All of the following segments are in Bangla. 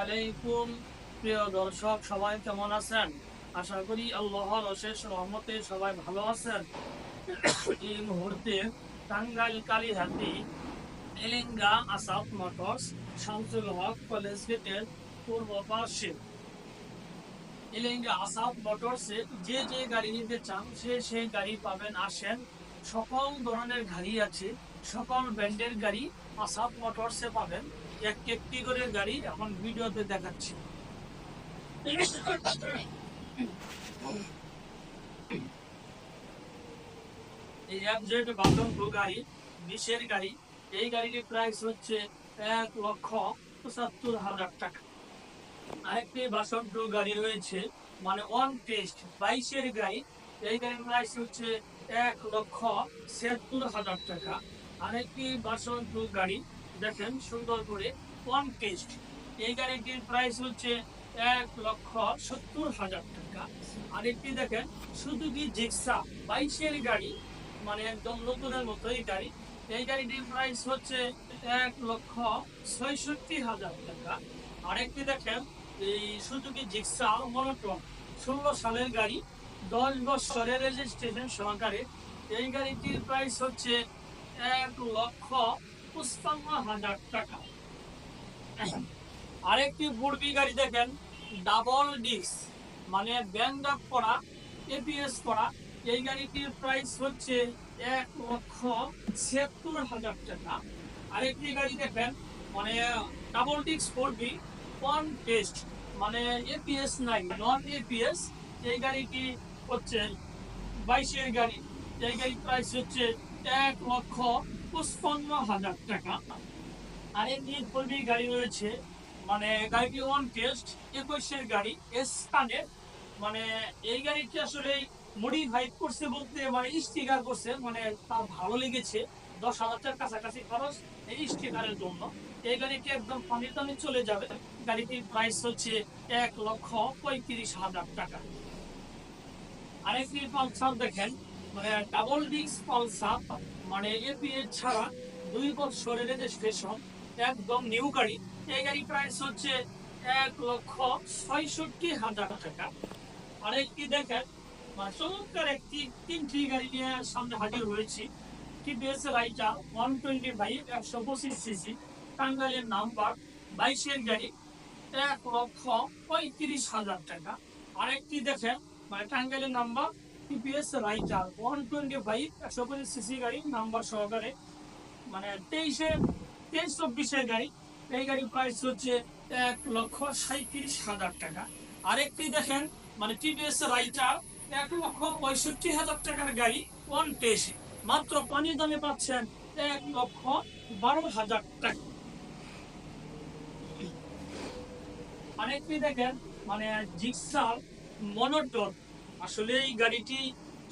আলাইকুম, প্রিয় দর্শক, সবাই কেমন আছেন? আশা করি আল্লাহর অশেষ রহমতে সবাই ভালো আছেন। এই মুহূর্তে টাঙ্গাইল কালীহাতি এলেঙ্গা শামসুল হক কলেজ গেটের পূর্ব এলেঙ্গা যে যে গাড়ি নিতে চান, সে সেই গাড়ি পাবেন, আসেন। সকল ধরনের গাড়ি আছে। সকল ব্র্যান্ডের গাড়ি আসাদ মোটরসে পাবেন। এক একটি করে গাড়ি এখন ভিডিওতে দেখাচ্ছি। এই এফজেড বাটন টু গাড়ি, বিশের গাড়ি। এই গাড়িটির প্রাইস হচ্ছে এক লক্ষ পঁচাত্তর হাজার টাকা। আরেকটি বাসন টু গাড়ি রয়েছে মানে ওয়ান টেস্ট বাইশের গাড়ি। এই গাড়ির প্রাইস হচ্ছে এক লক্ষ ছিয়াত্তর হাজার টাকা। আরেকটি বাসন টু গাড়ি, দেখেন সুন্দর করে ওয়ান টেস্ট এই গাড়িটির প্রাইস হচ্ছে এক লক্ষ সত্তর হাজার টাকা। আরেকটি দেখেন, শুধু কি জিক্সা, বাইশের গাড়ি মানে একদম নতুনের মতো এই গাড়ি। এই গাড়িটির প্রাইস হচ্ছে এক লক্ষ ছয়ষট্টি হাজার টাকা। আরেকটি দেখেন, এই সুজুকি জিক্সা মনোটন ষোলো সালের গাড়ি, দশ বছরের রেজিস্ট্রেশন সহকারে। এই গাড়িটির প্রাইস হচ্ছে এক লক্ষ পঁচপান্ন হাজার টাকা। আরেকটি বুড়বি গাড়ি দেখেন, ডাবল ডিস্ক মানে ব্যান্ড আপ করা এপিএস করা। এই গাড়িটির প্রাইস হচ্ছে এক লক্ষ ছিয়াত্তর হাজার টাকা। আরেকটি গাড়ি দেখেন মানে double disc four B one test মানে এপিএস নাই নন এপিএস এই গাড়িটি হচ্ছে বাইশের গাড়ি। এই গাড়ির প্রাইস হচ্ছে এক লক্ষ পঁচপান্ন হাজার টাকা। আরেকটি ফোরবি গাড়ি রয়েছে মানে গাড়িটি ওয়ান টেস্ট একুশের গাড়ি স্থানের মানে এই গাড়িটি আসলে মডিফাই করছে বলতে মানে স্টিকার করছে মানে তার ভালো লেগেছে। দশ হাজার কাছাকাছি খরচ এই স্টিকারের জন্য। এই গাড়িটি একদম পানির দামে চলে যাবে। গাড়িটির প্রাইস হচ্ছে এক লক্ষ পঁয়ত্রিশ হাজার টাকা। আরেকটি পালসার দেখেন। ডাবল ডিস্ক পালসার মানে এপিএস ছাড়া দুই বছরের রেজিস্ট্রেশন একদম নিউ গাড়ি। এই গাড়ি প্রাইস হচ্ছে এক লক্ষ ছয়ষট্টি হাজার টাকা। দেখেন মানে চমৎকার একটি তিনটি গাড়ি নিয়ে সামনে হাজির হয়েছি TVS Raider one twenty five একশো পঁচিশ সিসি টাঙ্গাইলের নাম্বার বাইশের গাড়ি, এক লক্ষ পঁয়ত্রিশ হাজার টাকা। আরেকটি দেখেন মানে টাঙ্গাইলের number TVS Raider one twenty five একশো পঁচিশ সিসি গাড়ি নাম্বার সহকারে। মানে তেইশে, তেইশ চব্বিশের গাড়ি। এই গাড়ির প্রাইস হচ্ছে এক লক্ষ সাঁত্রিশ হাজার টাকা। আরেকটি দেখেন মানে টিভিএস রাইটার এক লক্ষ পঁয়ষট্টি হাজার টাকার গাড়ি ওয়ান টেস্ট মাত্র পানির দামে পাচ্ছেন এক লক্ষ বারো হাজার টাকা। আরেকটি দেখেন মানে জিক্সার মনোটন আসলে এই গাড়িটি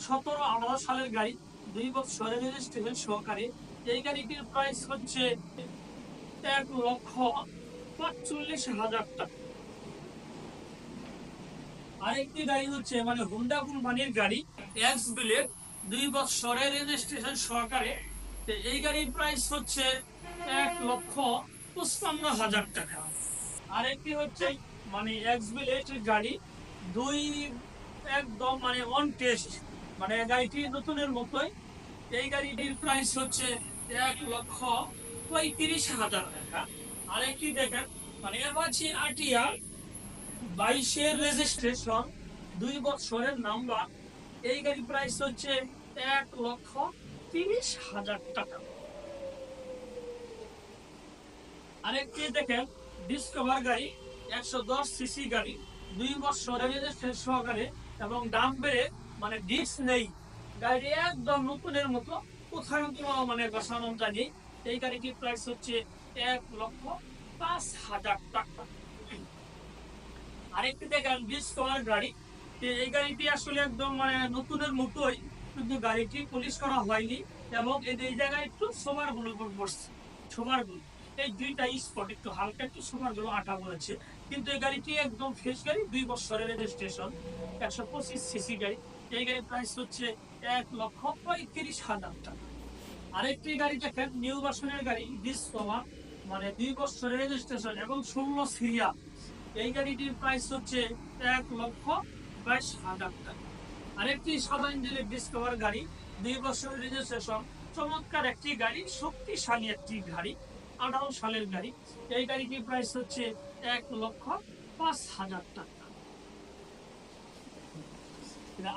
সতেরো আঠারো সালের গাড়ি। দুই বছরের রেজিস্ট্রেশন সহকারে এই গাড়িটির প্রাইস হচ্ছে এক লক্ষ পাঁচচল্লিশ হাজার টাকা। আরেকটি গাড়ি হচ্ছে মানে হুন্ডা কোম্পানির গাড়ি এক্স বিলের দুই বছরের রেজিস্ট্রেশন সহকারে এই গাড়ির প্রাইস হচ্ছে এক লক্ষ পঁচপান্ন হাজার টাকা। আরেকটি হচ্ছে মানে এক্স বিলের গাড়ি, দুই একদম মানে অন টেস্ট মানে গাড়িটি নতুনের মতোই। এই গাড়িটির প্রাইস হচ্ছে এক লক্ষ পঁয়ত্রিশ হাজার টাকা। আরেকটি দেখেন মানে এবারছি আটিয়া বাইশের রেজিস্ট্রেশন দুই বছরের নাম্বার এই গাড়ির প্রাইস হচ্ছে এক লক্ষ তিরিশ হাজার টাকা। আরেকটি দেখেন ডিসকভার গাড়ি, একশো দশ সিসি গাড়ি, দুই বছরের রেজিস্ট্রেশন সহকারে এবং দাম বেড়ে মানে ডিস্ক নেই। গাড়ি একদম নতুনের মতো, কোথাও কোনো মানে বসানো নেই। এই গাড়িটির প্রাইস হচ্ছে এক লক্ষ পাঁচ হাজার টাকা। আরেকটি দেখেন বিশ কলার গাড়ি। এই গাড়িটি আসলে একদম মানে নতুনের মতোই, কিন্তু গাড়িটি পুলিশ করা হয়নি এবং এই জায়গায় একটু সোমারগুলো পড়ছে সোমারগুলো। এই দুইটা স্পট একটু হালকা একটু সোমারগুলো আটা বলেছে কিন্তু এই গাড়িটি একদম ফ্রেশ গাড়ি, দুই বছরের রেজিস্ট্রেশন একশো পঁচিশ সিসি গাড়ি। এই গাড়ির প্রাইস হচ্ছে এক লক্ষ পঁয়ত্রিশ হাজার টাকা। আরেকটি গাড়ি দেখেন, নিউ ভার্সনের গাড়ি ডিসকভার মানে দুই বছরের রেজিস্ট্রেশন এবং শূন্য সিরিয়াল এই গাড়িটির প্রাইস হচ্ছে এক লক্ষ বাইশ হাজার টাকা। আরেকটি সাদা ইঞ্জিনের ডিসকভার গাড়ি, দুই বছরের রেজিস্ট্রেশন চমৎকার একটি গাড়ি, শক্তিশালী একটি গাড়ি। আঠারো সালের গাড়ি। এই গাড়িটির প্রাইস হচ্ছে এক লক্ষ পাঁচ হাজার টাকা।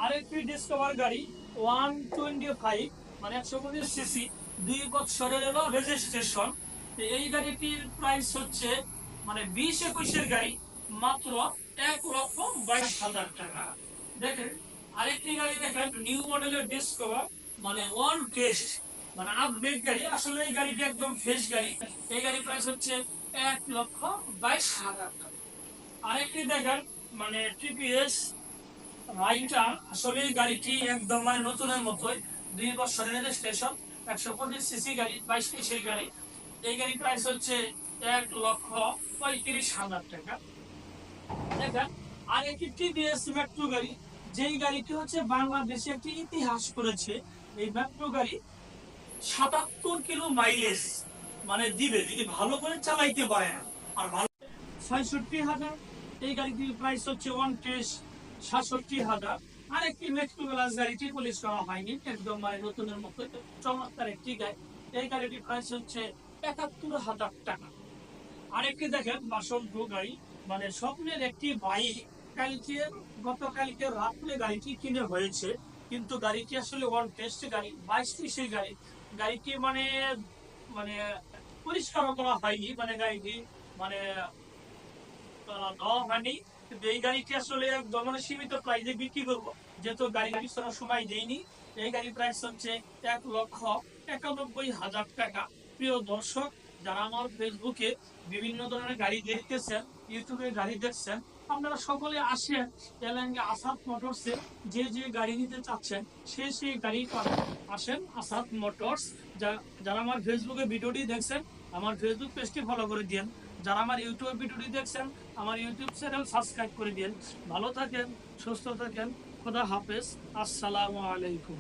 আরেকটি ডিসকভার গাড়ি ওয়ান টোয়েন্টি ফাইভ মানে একশো পঁচিশ সিসি দুই বছরের হলো রেজিস্ট্রেশন এই গাড়িটির প্রাইস হচ্ছে মানে বিশ একুশের গাড়ি, মাত্র এক লক্ষ বাইশ হাজার টাকা। দেখেন, আরেকটি গাড়ি দেখেন নিউ মডেলের ডিসকভার মানে ওয়ান টেস্ট মানে আপডেট গাড়ি, আসলে এই গাড়িটি একদম ফ্রেশ গাড়ি। এই গাড়ি প্রাইস হচ্ছে এক লক্ষ বাইশ হাজার টাকা। আরেকটি দেখেন মানে টিপিএস রাইটার আসলে এই গাড়িটি একদম মানে নতুনের মতোই, দুই বছরের রেজিস্ট্রেশন একশো পঁচিশ সিসি গাড়ি, বাইশ সিসির গাড়ি। এই গাড়ির প্রাইস হচ্ছে এক লক্ষ পঁয়ত্রিশ হাজার টাকা। দেখেন আর একটি টিভিএস মেট্রো গাড়ি, যেই গাড়িটি হচ্ছে বাংলাদেশে একটি ইতিহাস করেছে, এই মেট্রো গাড়ি সাতাত্তর কিলো মাইলেজ মানে দিবে, যদি ভালো করে চালাইতে পারে। আর ভালো ছয়ষট্টি হাজার। এই গাড়িটির প্রাইস হচ্ছে ওয়ান টেস্ট সাতষট্টি হাজার। মেট্রো গাড়িটি করা হয়নি, একদম মানে নতুনের মতো, চমৎকার একটি গাড়ি। এই গাড়িটির প্রাইস হচ্ছে একাত্তর হাজার টাকা। আরেকটি দেখেন বাসন্ত গাড়ি। মানে স্বপ্নের একটি বাইক। কালকে, গতকালকে রাত্রে গাড়িটি কিনে হয়েছে। কিন্তু গাড়িটি আসলে ওয়ান টেস্ট গাড়ি, বাইশ ত্রিশের গাড়ি। গাড়িটি মানে মানে পরিষ্কার করা হয়নি মানে গাড়িটি মানে দেওয়া হয়নি। কিন্তু এই গাড়িটি আসলে একদম মানে সীমিত প্রাইজে বিক্রি করব। যেহেতু গাড়ি পিছনের সময় দেয়নি, এই গাড়ির প্রাইস হচ্ছে এক লক্ষ একানব্বই হাজার টাকা। প্রিয় দর্শক, যারা আমার ফেসবুকে বিভিন্ন ধরনের গাড়ি দেখতেছেন ইউটিউবে গাড়ি দেখছেন আপনারা সকলে আসেন এলাঙ্গে আসাদ মোটরসে যে যে গাড়ি নিতে চাচ্ছেন, সে সেই গাড়ি আসেন আসাদ মোটরস। যারা আমার ফেসবুকে ভিডিওটি দেখছেন, আমার ফেসবুক পেজটি ফলো করে দিন যারা আমার ইউটিউব ভিডিওটি দেখছেন, আমার ইউটিউব চ্যানেল সাবস্ক্রাইব করে দিন ভালো থাকেন, সুস্থ থাকেন। খোদা হাফেজ। আসসালামু আলাইকুম।